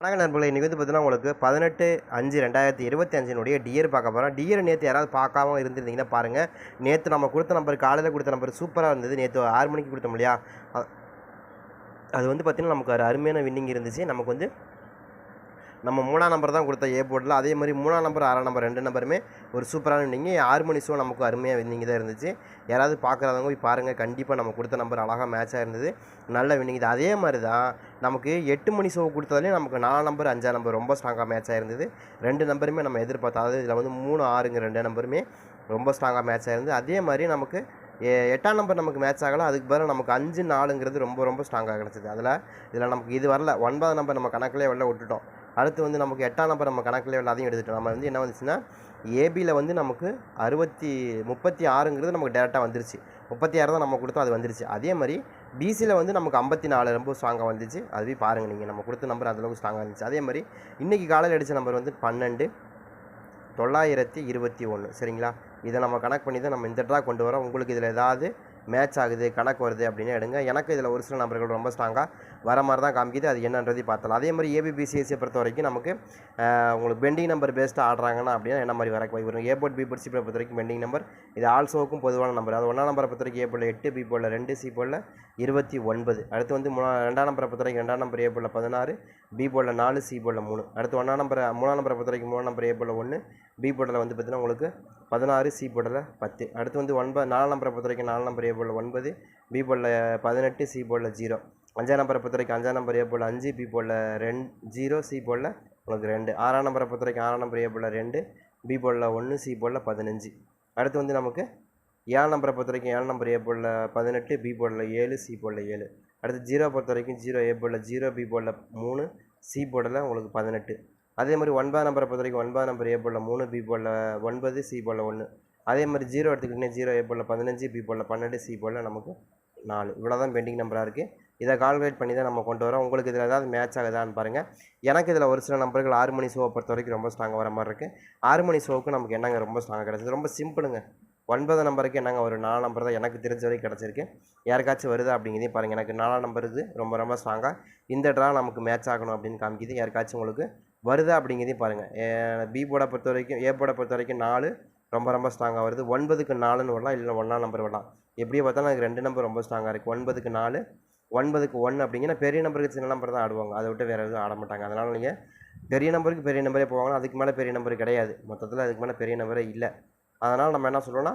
வணக்கம் நண்பர்களே இன்றைக்கி வந்து பார்த்தீங்கன்னா உங்களுக்கு பதினெட்டு அஞ்சு ரெண்டாயிரத்தி இருபத்தி அஞ்சினுடைய டியர் பார்க்க போகிறோம் டியர் நேற்று யாராவது பார்க்காம இருந்திருந்தீங்கன்னா பாருங்கள் நேற்று நம்ம கொடுத்த நம்பர் காலையில் கொடுத்த நம்பர் சூப்பராக இருந்தது. நேற்று ஆறு மணிக்கு கொடுத்தோம் இல்லையா? அது வந்து பார்த்திங்கன்னா நமக்கு ஒரு அருமையான வின்னிங் இருந்துச்சு. நமக்கு வந்து நம்ம மூணாம் நம்பர் தான் கொடுத்த ஏ போர்டில். அதே மாதிரி மூணாம் நம்பர் ஆறாம் நம்பர் ரெண்டு நம்பருமே ஒரு சூப்பரான வின்னிங் ஆறு மணி ஷோ நமக்கு அருமையாக வின்னிங் தான் இருந்துச்சு. யாராவது பார்க்குறவங்க போய் பாருங்கள் கண்டிப்பாக நம்ம கொடுத்த நம்பர் அழகாக மேட்சாக இருந்தது. நல்ல வின்னிங் இது அதே மாதிரி தான் நமக்கு எட்டு மணி ஷோ கொடுத்ததுலேயும் நமக்கு நாலு நம்பர் அஞ்சாம் நம்பர் ரொம்ப ஸ்ட்ராங்காக மேட்சாக இருந்தது. ரெண்டு நம்பருமே நம்ம எதிர்பார்த்தோம். அதாவது இதில் வந்து மூணு ஆறுங்க ரெண்டு நம்பருமே ரொம்ப ஸ்ட்ராங்காக மேட்சாக இருந்தது. அதே மாதிரி நமக்கு எ- எட்டாம் நம்பர் நமக்கு மேட்ச் ஆகலாம் அதுக்கு பதிலாக நமக்கு அஞ்சு நாலுங்கிறது ரொம்ப ரொம்ப ஸ்ட்ராங்காக கிடச்சிது. அதில் இதில் நமக்கு இது வரல. ஒன்பதாம் நம்பர் நம்ம கணக்கிலே வெளில விட்டுட்டோம். அடுத்து வந்து நமக்கு எட்டாம் நம்பர் நம்ம கணக்கில் வெளில அதையும் எடுத்துட்டோம். நம்ம வந்து என்ன வந்துச்சுன்னா ஏபியில் வந்து நமக்கு அறுபத்தி முப்பத்தி ஆறுங்கிறது நமக்கு டேரெக்டாக வந்துருச்சு. முப்பத்தி ஆறு தான் நம்ம கொடுத்தோம் அது வந்துருச்சு. அதே மாதிரி பிசியில் வந்து நமக்கு ஐம்பத்தி நாலு ரொம்ப ஸ்ட்ராங்காக வந்துச்சு. அதுவே பாருங்கள் நீங்கள் நம்ம கொடுத்த நம்பர் அந்தளவுக்கு ஸ்ட்ராங்காக இருந்துச்சு அதே மாதிரி இன்றைக்கி காலையில் அடித்த நம்பர் வந்து பன்னெண்டு தொள்ளாயிரத்தி இருபத்தி ஒன்று சரிங்களா? இதை நம்ம கணக்கு பண்ணி தான் நம்ம இந்த ட்ரா கொண்டு வரோம். உங்களுக்கு இதில் ஏதாவது மேட்ச் ஆகுது கணக்கு வருது அப்படின்னு எடுங்க. எனக்கு இதில் ஒரு சில நபர்கள் ரொம்ப ஸ்ட்ராங்காக வர மாதிரி தான் காமிக்குது. அது என்னன்றதையும் பார்த்தலாம் அதே மாதிரி ஏபிபிசிஎஸ்சியை பொறுத்த வரைக்கும் நமக்கு உங்களுக்கு பெண்டிங் நம்பர் பேஸ்ட்டாக ஆடுறாங்கன்னா அப்படின்னா என்ன மாதிரி வர வரும்? A board B board C board பொறுத்த வரைக்கும் பெண்டிங் நம்பர் இது ஆல்சோவுக்கும் பொதுவான நம்பர் அது ஒன்றாம் நம்பரை பொறுத்த வரைக்கும் ஏ போர்டில் எட்டு பி போர்டில் ரெண்டு சி போர்டில் இருபத்தி ஒன்பது. அடுத்து வந்து மூணா ரெண்டாம் நம்பரை பொறுத்த வரைக்கும் ரெண்டாம் நம்பர் ஏ போர்டில் பதினாறு பி போர்டில் நாலு சி போர்டில் மூணு. அடுத்து ஒன்றாம் நம்பர் மூணாம் நம்பரை பொறுத்த வரைக்கும் மூணாம் நம்பர் ஏ போர்டில் ஒன்று பி போர்டில் வந்து பார்த்தீங்கன்னா உங்களுக்கு பதினாறு சி போர்டில் பத்து. அடுத்து வந்து ஒன்பது நாலு நம்பரை பொறுத்த வரைக்கும் நாலு நம்பர் ஏ போர்டில் ஒன்பது. பி போர்டில் பதினெட்டு சி போர்டில் ஜீரோ அஞ்சாம் நம்பரை பொறுத்த வரைக்கும் அஞ்சாம் நம்பர் ஏ போர்டில் அஞ்சு பி போர்டில் ரெண்டு ஜீரோ சி போர்டில் உங்களுக்கு ரெண்டு. ஆறாம் நம்பரை பொறுத்த வரைக்கும் ஆறாம் நம்பர் ஏ போர்டில் ரெண்டு பி போர்டில் ஒன்று சி போர்டில் பதினஞ்சு. அடுத்து வந்து நமக்கு ஏழு நம்பரை பொறுத்த வரைக்கும் ஏழு நம்பர் ஏ போர்டில் பதினெட்டு பி போர்டில் ஏழு சி போர்டில் ஏழு. அடுத்து ஜீரோ பொறுத்த வரைக்கும் ஜீரோ ஏ போர்டில் ஜீரோ பி போர்டில் மூணு சி போர்டில் உங்களுக்கு பதினெட்டு. அதே மாதிரி ஒன்பதாம் நம்பரை பொறுத்த வரைக்கும் ஒன்பதாம் நம்பர் ஏ போர்டில் மூணு பி போர்டில் ஒன்பது சி போர்டில் ஒன்று அதே மாதிரி ஜீரோ எடுத்துக்கிட்டிங்கன்னா ஜீரோ ஏ போர்டில் பதினஞ்சு பி போர்டில் பன்னெண்டு சி போர்டில் நமக்கு நாலு. இவ்வளோ தான் பெண்டிங் நம்பராக இருக்குது இதை கால்குலேட் பண்ணி தான் நம்ம கொண்டு வரோம். உங்களுக்கு இதில் ஏதாவது மேட்ச் ஆகுதான்னு பாருங்கள் எனக்கு இதில் ஒரு சில நம்பர்கள் ஆறு மணி ஷோவை பொறுத்த வரைக்கும் ரொம்ப ஸ்ட்ராங்காக வர மாதிரி இருக்குது ஆறு மணி ஷோவுக்கு நமக்கு என்னங்க ரொம்ப ஸ்ட்ராங்காக கிடச்சிது? ரொம்ப சிம்பிளுங்க ஒன்பது நம்பருக்கு என்னங்க ஒரு நாலு நம்பர் தான் எனக்கு தெரிஞ்ச வரைக்கும் கிடச்சிருக்கு. யாருக்காச்சும் வருதா அப்படிங்கிறதையும் பாருங்கள் எனக்கு நாலாம் நம்பர் இது ரொம்ப ரொம்ப ஸ்ட்ராங்காக இந்த ட்ரா நமக்கு மேட்ச் ஆகணும் அப்படின்னு காமிக்குது. யாருக்காச்சும் உங்களுக்கு வருதா அப்படிங்கிறதையும் பாருங்கள் பி போர்டை பொறுத்த வரைக்கும் ஏ போர்டை பொறுத்த வரைக்கும் நாலு ரொம்ப ரொம்ப ஸ்ட்ராங்காக வருது. ஒன்பதுக்கு நாலுன்னு வரலாம் இல்லை ஒன்றாம் நம்பர் வரலாம். எப்படியே பார்த்தாலும் எனக்கு ரெண்டு நம்பர் ரொம்ப ஸ்ட்ராங்காக இருக்குது ஒன்பதுக்கு நாலு ஒன்பதுக்கு ஒன்று அப்படிங்கிற பெரிய நம்பருக்கு சின்ன நம்பர் தான் ஆடுவாங்க. அதை விட்டு வேறு எதுவும் ஆட மாட்டாங்க. அதனால் நீங்கள் பெரிய நம்பருக்கு பெரிய நம்பரே போவாங்க அதுக்கு மேலே பெரிய நம்பர் கிடையாது. மொத்தத்தில் அதுக்கு மேலே பெரிய நம்பரே இல்லை. அதனால் நம்ம என்ன சொல்கிறோன்னா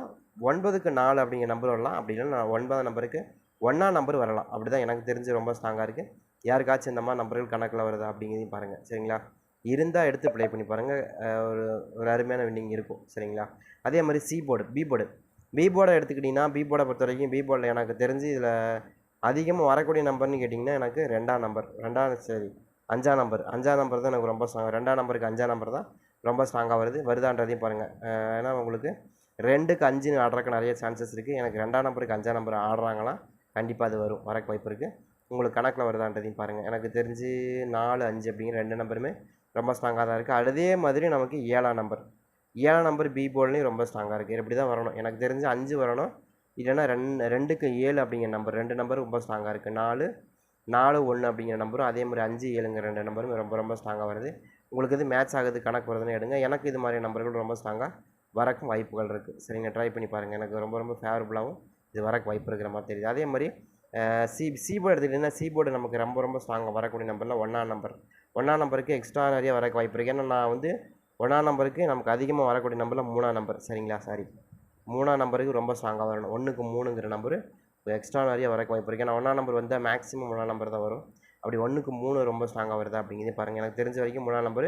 ஒன்பதுக்கு நாலு அப்படிங்கிற நம்பர் வரலாம். அப்படி இல்லைன்னா ஒன்பதாம் நம்பருக்கு ஒன்றா நம்பர் வரலாம். அப்படி தான் எனக்கு தெரிஞ்சு ரொம்ப ஸ்ட்ராங்காக இருக்குது யாருக்காச்சும் இந்த மாதிரி நம்பர்கள் கணக்கில் வருதா அப்படிங்கிறதையும் பாருங்கள் சரிங்களா? இருந்தால் எடுத்து ப்ளே பண்ணி பாருங்கள் ஒரு ஒரு அருமையான வின்னிங் இருக்கும். சரிங்களா? அதே மாதிரி C board B board B போர்டை எடுத்துக்கிட்டிங்கன்னா பி போர்டை பொறுத்த வரைக்கும் பி போர்டில் எனக்கு தெரிஞ்சு இதில் அதிகமாக வரக்கூடிய நம்பர்னு கேட்டிங்கன்னா எனக்கு ரெண்டாம் நம்பர் ரெண்டாம் சரி அஞ்சாம் நம்பர் அஞ்சாம் நம்பர் தான் எனக்கு ரொம்ப ஸ்ட்ராங் ரெண்டாம் நம்பருக்கு அஞ்சாம் நம்பர் தான் ரொம்ப ஸ்ட்ராங்காக வருது. வருதான்றதையும் பாருங்கள் ஏன்னா உங்களுக்கு ரெண்டுக்கு அஞ்சுன்னு ஆடுறதுக்கு நிறைய சான்சஸ் இருக்குது எனக்கு ரெண்டாம் நம்பருக்கு அஞ்சாம் நம்பர் ஆடுறாங்களாம் கண்டிப்பாக அது வரும். வரக்கு வாய்ப்பு இருக்குது உங்களுக்கு கணக்கில் வருதான்றதையும் பாருங்கள் எனக்கு தெரிஞ்சு நாலு அஞ்சு அப்படிங்கிற ரெண்டு நம்பருமே ரொம்ப ஸ்ட்ராங்காக தான் இருக்குது அதே மாதிரி நமக்கு ஏழாம் நம்பர் ஏழாம் நம்பர் பி போர்ட்லேயும் ரொம்ப ஸ்ட்ராங்காக இருக்குது இப்படி தான் வரணும்? எனக்கு தெரிஞ்சு அஞ்சு வரணும். இல்லைன்னா ரெண்டு ரெண்டுக்கு ஏழு அப்படிங்கிற நம்பர் ரெண்டு நம்பர் ரொம்ப ஸ்ட்ராங்காக இருக்குது நாலு நாலு ஒன்று அப்படிங்கிற நம்பரும் அதே மாதிரி அஞ்சு ஏழுங்கிற ரெண்டு நம்பரும் ரொம்ப ரொம்ப ஸ்ட்ராங்காக வருது. உங்களுக்கு இது மேட்ச் ஆகுது கணக்கு வருதுன்னு எடுங்க. எனக்கு இது மாதிரி நம்பர்கள் ரொம்ப ஸ்ட்ராங்காக வரக்கும் வாய்ப்புகள் இருக்குது சரிங்க ட்ரை பண்ணி பாருங்கள் எனக்கு ரொம்ப ரொம்ப ஃபேவரபுளாகவும் இது வரக்கு வாய்ப்பு இருக்கிற மாதிரி தெரியுது. அதே மாதிரி சி சீபோர்டு எடுத்துக்கிட்டிங்கன்னா சீபோர்டு நமக்கு ரொம்ப ரொம்ப ஸ்ட்ராங்காக வரக்கூடிய நம்பரில் ஒன்றாம் நம்பர் ஒன்றாம் நம்பருக்கு எக்ஸ்ட்ரா நிறைய வரக்கு வாய்ப்பு இருக்குது ஏன்னா நான் வந்து ஒன்றாம் நம்பருக்கு நமக்கு அதிகமாக வரக்கூடிய நம்பரில் மூணாம் நம்பர் சரிங்களா? சாரி மூணாம் நம்பருக்கு ரொம்ப ஸ்ட்ராங்காக வரணும். ஒன்றுக்கு மூணுங்கிற நம்பரு எக்ஸ்ட்ரா நிறைய வரக்கு வாய்ப்பு இருக்குது ஏன்னா ஒன்றாம் நம்பர் வந்தால் மேக்ஸிமம் மூணாம் நம்பர் தான் வரும். அப்படி ஒன்றுக்கு மூணு ரொம்ப ஸ்ட்ராங்காக வருதா அப்படிங்கிறது பாருங்கள் எனக்கு தெரிஞ்ச வரைக்கும் மூணாம் நம்பர்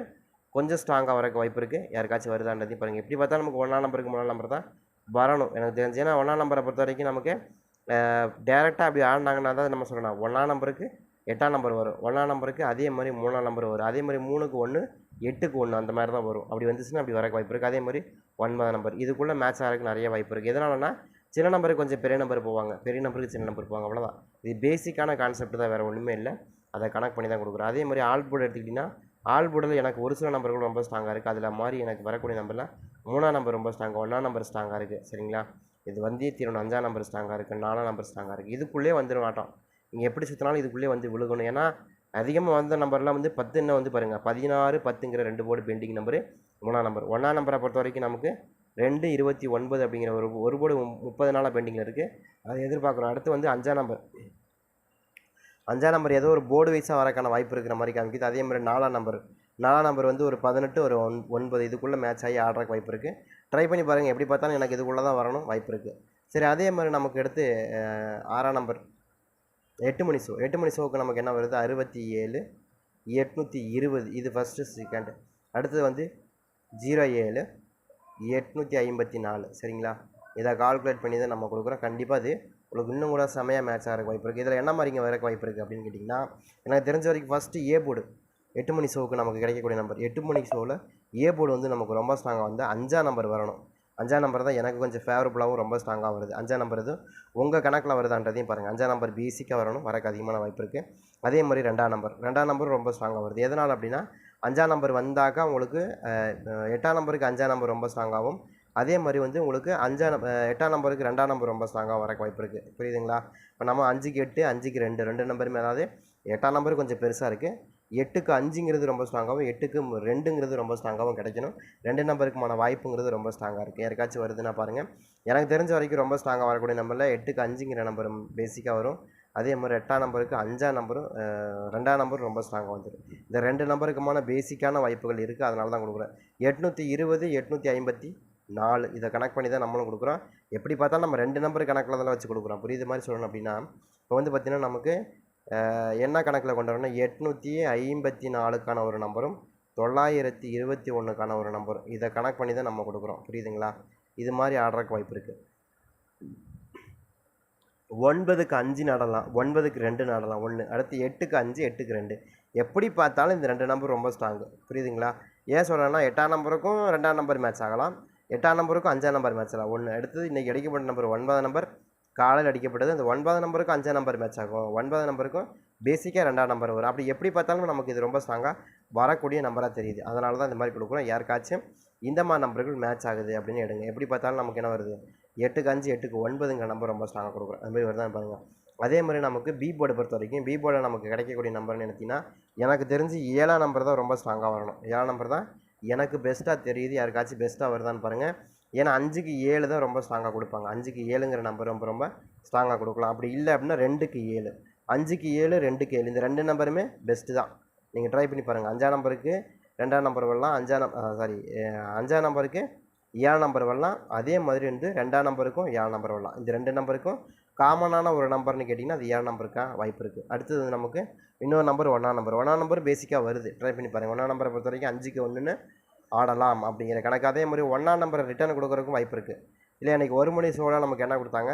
கொஞ்சம் ஸ்ட்ராங்காக வரக்கு வாய்ப்பு இருக்குது யாருக்காச்சும் வருதான்றதையும் பாருங்கள் எப்படி பார்த்தா நமக்கு ஒன்றாம் நம்பருக்கு மூணாம் நம்பர் தான் வரணும். எனக்கு தெரிஞ்சு ஏன்னா ஒன்றாம் நம்பரை பொறுத்த வரைக்கும் நமக்கு டேரெக்டாக அப்படி ஆடினாங்கன்னா தான் நம்ம சொல்லலாம். ஒன்றாம் நம்பருக்கு எட்டாம் நம்பர் வரும். ஒன்றாம் நம்பருக்கு அதே மாதிரி மூணாம் நம்பர் வரும். அதே மாதிரி மூணுக்கு ஒன்று எட்டுக்கு ஒன்று அந்த மாதிரி தான் வரும். அப்படி வந்துச்சுன்னா அப்படி வரக்கு வாய்ப்பு இருக்குது அதே மாதிரி ஒன்பதாம் நம்பர் இதுக்குள்ளே மேட்ச் ஆகிறதுக்கு நிறைய வாய்ப்பு இருக்குது எதனாலனா சின்ன நம்பருக்கு கொஞ்சம் பெரிய நம்பர் போவாங்க. பெரிய நம்பருக்கு சின்ன நம்பர் போவாங்க. அவ்வளோதான் இது பேசிக்கான கான்செப்ட் தான் வேறு ஒன்றுமே இல்லை. அதை கணக்கு பண்ணி தான் கொடுக்குறோம். அதே மாதிரி ஆல் போர்டு எடுத்துக்கிட்டிங்கன்னா ஆல் போர்டில் எனக்கு ஒரு சில நம்பர்கள் ரொம்ப ஸ்ட்ராங்காக இருக்குது அதில் மாதிரி எனக்கு வரக்கூடிய நம்பரில் மூணாம் நம்பர் ரொம்ப ஸ்ட்ராங்காக ஒன்றாம் நம்பர் ஸ்ட்ராங்காக இருக்குது சரிங்களா? இது வந்தே தீரணும். அஞ்சாம் நம்பர் ஸ்ட்ராங்காக இருக்குது நாலாம் நம்பர் ஸ்ட்ராங்காக இருக்குது இதுக்குள்ளே வந்துட மாட்டோம் நீங்கள் எப்படி சுற்றினாலும் இதுக்குள்ளே வந்து விழுகணும். ஏன்னா அதிகமாக வந்த நம்பர்லாம் வந்து பத்துன்னு வந்து பாருங்கள் பதினாறு பத்துங்கிற ரெண்டு போர்டு பெண்டிங் நம்பரு மூணாம் நம்பர் ஒன்றாம் நம்பரை பொறுத்த வரைக்கும் நமக்கு ரெண்டு இருபத்தி ஒன்பது அப்படிங்கிற ஒரு ஒரு போர்டு முப்பது நாளாக பெண்டிங்கில் இருக்குது அதை எதிர்பார்க்குறோம் அடுத்து வந்து அஞ்சாம் நம்பர் அஞ்சாம் நம்பர் ஏதோ ஒரு போர்டு வைஸாக வரக்கான வாய்ப்பு இருக்கிற மாதிரி காமிக்குது. அதே மாதிரி நாலாம் நம்பர் நாலாம் நம்பர் வந்து ஒரு பதினெட்டு ஒரு ஒன் ஒன்பது இதுக்குள்ளே மேட்ச் ஆகி ஆடுறக்கு வாய்ப்பு இருக்குது ட்ரை பண்ணி பாருங்கள் எப்படி பார்த்தாலும் எனக்கு இதுக்குள்ளே தான் வரணும் வாய்ப்பு இருக்குது சரி அதே மாதிரி நமக்கு எடுத்து ஆறாம் நம்பர் எட்டு மணி ஷோ எட்டு மணி ஷோவுக்கு நமக்கு என்ன வருது? அறுபத்தி ஏழு எட்நூற்றி இருபது. இது ஃபஸ்ட்டு செகண்ட் அடுத்தது வந்து ஜீரோ ஏழு எட்நூற்றி ஐம்பத்தி நாலு சரிங்களா? இதை கால்குலேட் பண்ணி தான் நம்ம கொடுக்குறோம். கண்டிப்பாக அது உங்களுக்கு இன்னும் கூட செமையாக மேட்ச் ஆகிறக்கு வாய்ப்பு இருக்குது இதில் என்ன மாதிரிங்க வரக்கு வாய்ப்பு இருக்குது அப்படின்னு கேட்டிங்கன்னா எனக்கு தெரிஞ்ச வரைக்கும் ஃபஸ்ட்டு ஏ போர்டு எட்டு மணி ஷோவுக்கு நமக்கு கிடைக்கக்கூடிய நம்பர் எட்டு மணி ஷோவில் ஏ போர்டு வந்து நமக்கு ரொம்ப ஸ்ட்ராங்காக வந்து அஞ்சாம் நம்பர் வரணும். அஞ்சாம் நம்பர் தான் எனக்கு கொஞ்சம் ஃபேவரபுளாகவும் ரொம்ப ஸ்ட்ராங்காக வருது. அஞ்சாம் நம்பர் இது உங்கள் கணக்கில் வருதான்றதையும் பாருங்கள் அஞ்சாம் நம்பர் பேசிக்காக வரணும். வரக்கு அதிகமான வாய்ப்பு இருக்குது அதே மாதிரி ரெண்டாம் நம்பர் ரெண்டாம் நம்பர் ரொம்ப ஸ்ட்ராங்காக வருது. எதனால் அப்படின்னா அஞ்சாம் நம்பர் வந்தாக்கா உங்களுக்கு எட்டாம் நம்பருக்கு அஞ்சாம் நம்பர் ரொம்ப ஸ்ட்ராங்காகவும் அதே மாதிரி வந்து உங்களுக்கு அஞ்சாம் நம்ப- எட்டாம் நம்பருக்கு ரெண்டாம் நம்பர் ரொம்ப ஸ்ட்ராங்காக வரக்கு வாய்ப்பு இருக்குது புரியுதுங்களா? இப்போ நம்ம அஞ்சுக்கு எட்டு அஞ்சுக்கு ரெண்டு ரெண்டு நம்பருமே அதாவது எட்டாம் நம்பர் கொஞ்சம் பெருசாக இருக்குது எட்டுக்கு அஞ்சுங்கிறது ரொம்ப ஸ்ட்ராங்காகவும் எட்டுக்கு ரெண்டுங்கிறது ரொம்ப ஸ்ட்ராங்காகவும் கிடைக்கணும். ரெண்டு நம்பருக்குமான வாய்ப்புங்கிறது ரொம்ப ஸ்ட்ராங்காக இருக்குது யாருக்காச்சும் வருதுன்னா பாருங்கள் எனக்கு தெரிஞ்ச வரைக்கும் ரொம்ப ஸ்ட்ராங்காக வரக்கூடிய நம்பரில் எட்டுக்கு அஞ்சுங்கிற நம்பர் பேசிக்காக வரும். அதே மாதிரி எட்டாம் நம்பருக்கு அஞ்சாம் நம்பரும் ரெண்டாம் நம்பரும் ரொம்ப ஸ்ட்ராங்காக வந்துடும் இந்த ரெண்டு நம்பருக்குமான பேசிக்கான வாய்ப்புகள் இருக்குது அதனால தான் கொடுக்குறேன். எட்நூற்றி இருபது எட்நூற்றி ஐம்பத்தி நாலு. இதை கனெக்ட் பண்ணி தான் நம்மளும் கொடுக்குறோம். எப்படி பார்த்தாலும் நம்ம ரெண்டு நம்பர் கணக்கில் தான் வச்சு கொடுக்குறோம். புரியுது மாதிரி சொல்லணும் அப்படின்னா இப்போ வந்து பார்த்திங்கன்னா நமக்கு என்ன கணக்கில் கொண்டு வரணும் எட்நூற்றி ஐம்பத்தி நாலுக்கான ஒரு நம்பரும் தொள்ளாயிரத்தி இருபத்தி ஒன்றுக்கான ஒரு நம்பரும். இதை கணக்கு பண்ணி தான் நம்ம கொடுக்குறோம். புரியுதுங்களா? இது மாதிரி ஆடுறக்கு வாய்ப்பு இருக்குது ஒன்பதுக்கு அஞ்சு நடலாம். ஒன்பதுக்கு ரெண்டு நடலாம். ஒன்று அடுத்து எட்டுக்கு அஞ்சு எட்டுக்கு ரெண்டு. எப்படி பார்த்தாலும் இந்த ரெண்டு நம்பர் ரொம்ப ஸ்ட்ராங்கு புரியுதுங்களா? ஏன் சொல்கிறேன்னா எட்டாம் நம்பருக்கும் ரெண்டாம் நம்பர் மேட்ச் ஆகலாம். எட்டாம் நம்பருக்கும் அஞ்சாம் நம்பர் மேட்ச் ஆகலாம். ஒன்று அடுத்தது இன்றைக்கி அடிக்கப்பட்ட நம்பர் ஒன்பதாம் நம்பர். காலையில் அடிக்கப்பட்டது. அந்த ஒன்பதாம் நம்பருக்கும் அஞ்சாம் நம்பர் மேட்ச் ஆகும். ஒன்பதாம் நம்பருக்கும் பேசிக்காக ரெண்டாம் நம்பர் வரும். அப்படி எப்படி பார்த்தாலும் நமக்கு இது ரொம்ப ஸ்ட்ராங்காக வரக்கூடிய நம்பராக தெரியுது. அதனால தான் இந்த மாதிரி கொடுக்குறோம் யாருக்காச்சும் இந்த மாதிரி நம்பர்கள் மேட்ச் ஆகுது அப்படின்னு எடுங்க. எப்படி பார்த்தாலும் நமக்கு என்ன வருது? எட்டுக்கு அஞ்சு எட்டுக்கு ஒன்பதுங்கிற நம்பர் ரொம்ப ஸ்ட்ராங்காக கொடுக்குறோம் அது மாதிரி வருதான் பாருங்கள் அதே மாதிரி நமக்கு பி போர்டு பொறுத்த வரைக்கும் பி போர்டில் நமக்கு கிடைக்கக்கூடிய நம்பர்னு நினைத்தீங்கன்னா எனக்கு தெரிஞ்சு ஏழாம் நம்பர் தான் ரொம்ப ஸ்ட்ராங்காக வரணும். ஏழாம் நம்பர் தான் எனக்கு பெஸ்ட்டாக தெரியுது. யாருக்காச்சும் பெஸ்ட்டாக வருதான்னு பாருங்கள் ஏன்னா அஞ்சுக்கு ஏழு தான் ரொம்ப ஸ்ட்ராங்காக கொடுப்பாங்க. அஞ்சுக்கு ஏழுங்கிற நம்பர் ரொம்ப ரொம்ப ஸ்ட்ராங்காக கொடுக்கலாம். அப்படி இல்லை அப்படின்னா ரெண்டுக்கு ஏழு. அஞ்சுக்கு ஏழு ரெண்டுக்கு ஏழு. இந்த ரெண்டு நம்பருமே பெஸ்ட்டு தான். நீங்கள் ட்ரை பண்ணி பாருங்கள் அஞ்சாம் நம்பருக்கு ரெண்டாம் நம்பர் வரலாம் அஞ்சாம் நம் சாரி அஞ்சாம் நம்பருக்கு ஏழாம் நம்பர் வரலாம். அதே மாதிரி வந்து ரெண்டாம் நம்பருக்கும் ஏழாம் நம்பர் வரலாம். இந்த ரெண்டு நம்பருக்கும் காமனான ஒரு நம்பர்னு கேட்டிங்கன்னா அது ஏழாம் நம்பருக்கா வாய்ப்பு இருக்குது அடுத்தது நமக்கு இன்னொரு நம்பர் ஒன்றாம் நம்பர் ஒன்றாம் நம்பர் பேசிக்காக வருது. ட்ரை பண்ணி பாருங்கள் ஒன்றாம் நம்பரை பொறுத்த வரைக்கும் அஞ்சுக்கு ஒன்றுன்னு ஆடலாம் அப்படிங்கிற கணக்கு. அதே மாதிரி ஒன்றாம் நம்பரை ரிட்டர்ன் கொடுக்குறதுக்கும் வாய்ப்பு இருக்குது இல்லை எனக்கு ஒரு மணி ஷோவில் நமக்கு என்ன கொடுத்தாங்க?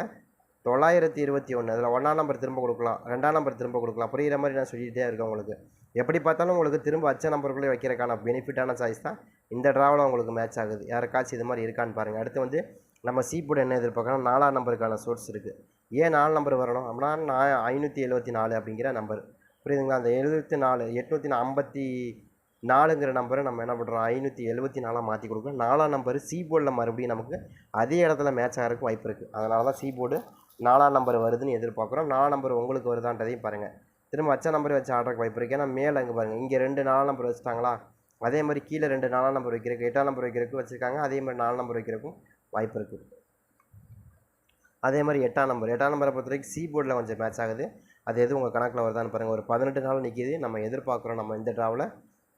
தொள்ளாயிரத்தி இருபத்தி ஒன்று அதில் ஒன்றாம் நம்பர் திரும்ப கொடுக்கலாம். ரெண்டாம் நம்பர் திரும்ப கொடுக்கலாம். புரிகிற மாதிரி நான் சொல்லிகிட்டே இருக்கேன் உங்களுக்கு. எப்படி பார்த்தாலும் உங்களுக்கு திரும்ப அச்ச நம்பருக்குள்ளே வைக்கிறக்கான பெனிஃபிட்டான சாய்ஸ் தான் இந்த ட்ராவில் உங்களுக்கு மேட்ச் ஆகுது. யாருக்காச்சும் இது மாதிரி இருக்கான்னு பாருங்கள் அடுத்து வந்து நம்ம சீப்போட என்ன எதிர்பார்க்கணும் நாலாம் நம்பருக்கான சோர்ஸ் இருக்குது ஏன் நாலு நம்பர் வரணும்? அப்படின்னா நான் ஐநூற்றி எழுபத்தி நாலு அப்படிங்கிற நம்பர் புரியுதுங்களா? அந்த எழுபத்தி நாலு எட்நூற்றி ஐம்பத்தி நாலுங்கிற நம்பரை நம்ம என்ன பண்ணுறோம் ஐநூற்றி எழுபத்தி நாலாக மாற்றி கொடுக்குறோம் நாலாம் நம்பர் சி போர்டில் மறுபடியும் நமக்கு அதே இடத்துல மேட்ச் ஆகிறதுக்கு வாய்ப்பு இருக்குது அதனால தான் சி போர்டு நாலாம் நம்பர் வருதுன்னு எதிர்பார்க்குறோம். நாலாம் நம்பர் உங்களுக்கு வருதான்றதையும் பாருங்கள் திரும்ப வச்ச நம்பர் வச்சு ஆடுறதுக்கு வாய்ப்பு இருக்குது ஏன்னா மேலே இங்கே பாருங்கள் இங்கே ரெண்டு நாலாம் நம்பர் வச்சுட்டாங்களா? அதே மாதிரி கீழே ரெண்டு நாலாம் நம்பர் வைக்கிறதுக்கு எட்டாம் நம்பர் வைக்கிறதுக்கு வச்சுருக்காங்க. அதே மாதிரி நாலு நம்பர் வைக்கிறக்கும் வாய்ப்பு இருக்குது அதே மாதிரி எட்டாம் நம்பர் எட்டாம் நம்பரை பொறுத்த வரைக்கும் சி போர்டில் கொஞ்சம் மேட்ச் ஆகுது. அது எதுவும் உங்கள் கணக்கில் வருதான்னு பாருங்கள் ஒரு பதினெட்டு நாள் நிற்கிது நம்ம எதிர்பார்க்குறோம் நம்ம இந்த ட்ராவில்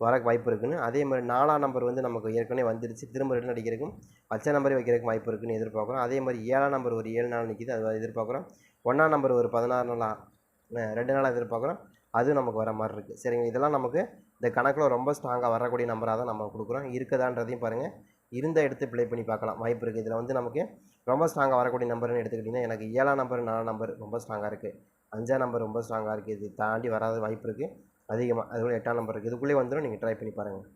வரக்கு வாய்ப்பு இருக்குன்னு. அதே மாதிரி நாலாம் நம்பர் வந்து நமக்கு ஏற்கனவே வந்துருச்சு. திரும்ப ரிட்டன் அடிக்கிறதுக்கும் பச்சை நம்பர் வைக்கிறதுக்கு வாய்ப்பு இருக்குன்னு எதிர்பார்க்குறோம். அதே மாதிரி ஏழாம் நம்பர் ஒரு ஏழு நாள் நிற்கிது அது எதிர்பார்க்குறோம். ஒன்றாம் நம்பர் ஒரு பதினாறு நாளாக ரெண்டு நாளாக எதிர்பார்க்குறோம். அதுவும் நமக்கு வர மாதிரி இருக்குது சரிங்க இதெல்லாம் நமக்கு இந்த கணக்கில் ரொம்ப ஸ்ட்ராங்காக வரக்கூடிய நம்பராக தான் நம்ம கொடுக்குறோம். இருக்குதான்றதையும் பாருங்கள் இருந்த எடுத்து ப்ளே பண்ணி பார்க்கலாம். வாய்ப்பு இருக்குது இதில் வந்து நமக்கு ரொம்ப ஸ்ட்ராங்காக வரக்கூடிய நம்பர்னு எடுத்துக்கிட்டிங்கன்னா எனக்கு ஏழாம் நம்பர் நாலாம் நம்பர் ரொம்ப ஸ்ட்ராங்காக இருக்குது அஞ்சாம் நம்பர் ரொம்ப ஸ்ட்ராங்காக இருக்குது இது தாண்டி வராத வாய்ப்பு இருக்குது அதிகமாக அதுக்குள்ளே எட்டாம் நம்பர் இருக்குது இதுக்குள்ளே வந்துடும் நீங்கள் ட்ரை பண்ணி பாருங்கள்